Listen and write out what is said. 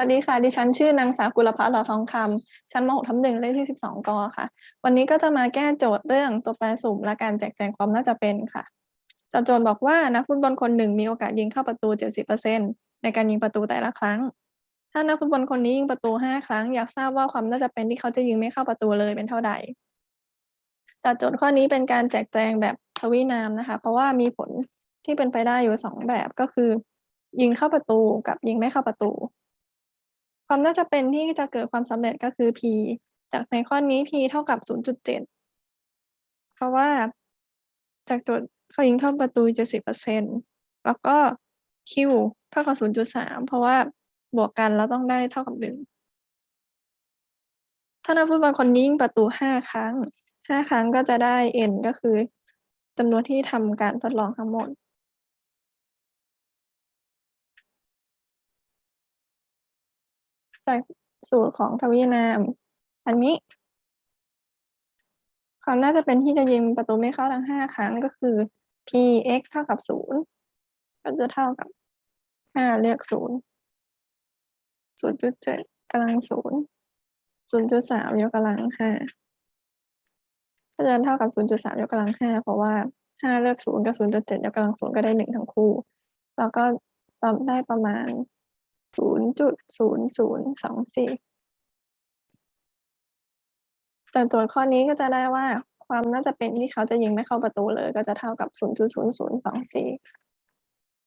วัสดีค่ะ ดิฉันชื่อนางสาวกุลภัทรเหล่าทองคำชั้นม .6 ทับหนึ่งเลขที่ 12 กค่ะ วันนี้ก็จะมาแก้โจทย์เรื่องตัวแปรสุ่มและการแจกแจงความน่าจะเป็นค่ะจากโจทย์บอกว่านักฟุตบอลคนหนึ่งมีโอกาสยิงเข้าประตู 70%ในการยิงประตูแต่ละครั้ง ถ้านักฟุตบอลคนนี้ยิงประตู 5 ครั้ง อยากทราบว่าความน่าจะเป็นที่เขาจะยิงไม่เข้าประตูเลยเป็นเท่าใดจากโจทย์ข้อนี้เป็นการแจกแจงแบบทวีนามนะคะ เพราะว่ามีผลที่เป็นไปได้อยู่สองแบบก็คือ ยิงเข้าประตูกับยิงไม่เข้าประตู ความน่าจะเป็นที่จะเกิดความสำเร็จก็คือ p จากในข้อนี้ p เท่ากับ 0.7 เพราะว่าจากโจทย์เขายิงเข้าประตู 70%แล้วก็ q เท่ากับ 0.3 เพราะว่าบวกกันแล้วต้องได้เท่ากับ 1 ถ้านักฟุตบอลคนนี้ยิงประตู 5 ครั้ง 5 ครั้งก็จะได้ n ก็คือจำนวนที่ทำการทดลองทั้งหมด จากสูตรของทวีนาม อันนี้ ความน่าจะเป็นที่จะยิงประตูไม่เข้าทั้งห้าครั้งก็คือ p x เท่ากับศูนย์ก็จะเท่ากับห้าเลือกศูนย์ศูนย์จุดเจ็ดกำลังศูนย์ศูนย์จุดสามยกกำลังห้าก็จะเท่ากับศูนย์จุดสามยกกำลังห้าเพราะว่าห้าเลือกศูนย์กับศูนย์จุดเจ็ดยกกำลังศูนย์ก็ได้หนึ่งทั้งคู่ แล้วก็ได้ประมาณ ศูนย์จุดศูนย์ศูนย์สองสี่จากโจทย์ข้อนี้ก็จะได้ว่าความน่าจะเป็นที่เขาจะยิงไม่เข้าประตูเลย ก็จะเท่ากับศูนย์จุดศูนย์ศูนย์สองสี่